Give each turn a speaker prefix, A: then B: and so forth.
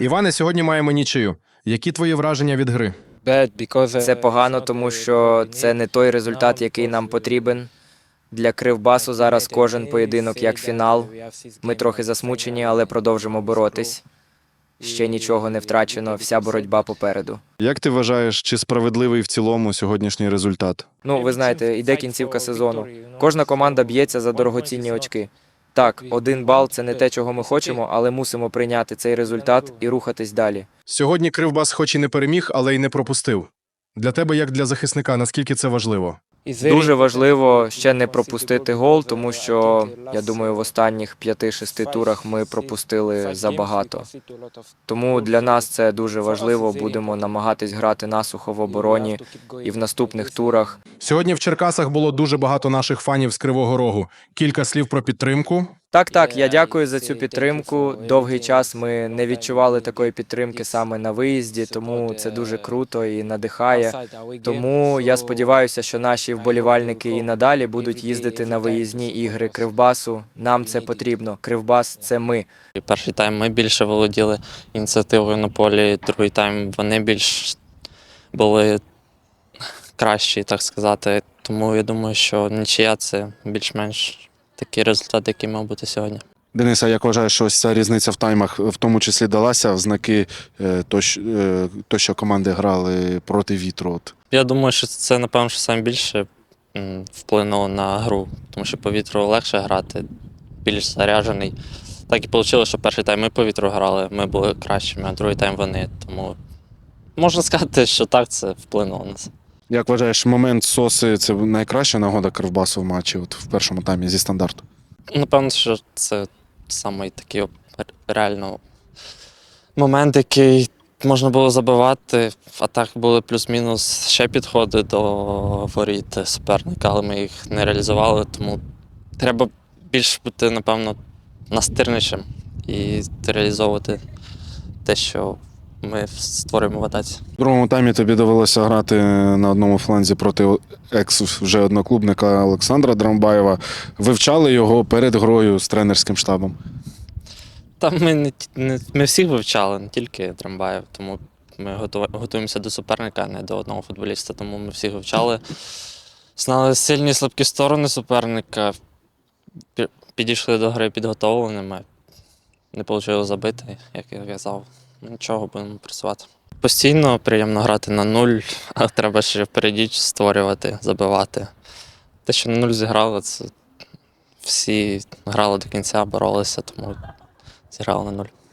A: Іване, сьогодні маємо нічию. Які твої враження від гри?
B: Це погано, тому що це не той результат, який нам потрібен. Для Кривбасу зараз кожен поєдинок як фінал. Ми трохи засмучені, але продовжимо боротись. Ще нічого не втрачено, вся боротьба попереду.
C: Як ти вважаєш, чи справедливий в цілому сьогоднішній результат?
B: Ну, ви знаєте, іде кінцівка сезону. Кожна команда б'ється за дорогоцінні очки. Так, один бал це не те, чого ми хочемо, але мусимо прийняти цей результат і рухатись далі.
A: Сьогодні Кривбас хоч і не переміг, але й не пропустив. Для тебе, як для захисника, наскільки це важливо?
B: Дуже важливо ще не пропустити гол, тому що я думаю, в останніх 5-6 турах ми пропустили забагато. Тому для нас це дуже важливо. Будемо намагатись грати насухо в обороні і в наступних турах.
A: Сьогодні в Черкасах було дуже багато наших фанів з Кривого Рогу. Кілька слів про підтримку.
B: Так, так, я дякую за цю підтримку. Довгий час ми не відчували такої підтримки саме на виїзді, тому це дуже круто і надихає. Тому я сподіваюся, що наші вболівальники і надалі будуть їздити на виїзні ігри Кривбасу. Нам це потрібно. Кривбас це ми.
D: Перший тайм ми більше володіли ініціативою на полі, другий тайм вони більш були кращі, так сказати. Тому я думаю, що нічия це більш-менш такий результат, який мав бути сьогодні.
C: Денис, а як вважаєш, що ось ця різниця в таймах в тому числі далася в знаки е, то, що, е, то, що команди грали проти вітру? От.
D: Я думаю, що це, напевно, що саме більше вплинуло на гру, тому що по вітру легше грати, більш заряджений. Так і вийшло, що перший тайм ми по вітру грали, ми були кращими, а другий тайм вони. Тому можна сказати, що так це вплинуло на це.
C: Як вважаєш, момент соси це найкраща нагода Кривбасу в матчі от в першому таймі зі стандарту?
D: Напевно, що це самий такий реально момент, який можна було забивати. А так були плюс-мінус ще підходи до воріт суперника, але ми їх не реалізували. Тому треба більш бути, напевно, настирнішим і реалізовувати те, що ми створюємо в атаці.
C: В другому таймі тобі довелося грати на одному фланзі проти екс вже одноклубника Олександра Драмбаєва. Вивчали його перед грою з тренерським штабом.
D: Та ми не, не ми всіх вивчали, не тільки Трамбаєв, тому ми готуємося до суперника, а не до одного футболіста. Тому ми всіх вивчали. Знали сильні і слабкі сторони суперника. Підійшли до гри підготовленими. Не вийшло забити, як я казав. Нічого, будемо працювати. Постійно приємно грати на нуль, а треба ще впереді створювати, забивати. Те, що на нуль зіграли, це всі грали до кінця, боролися, тому зіграли на нуль.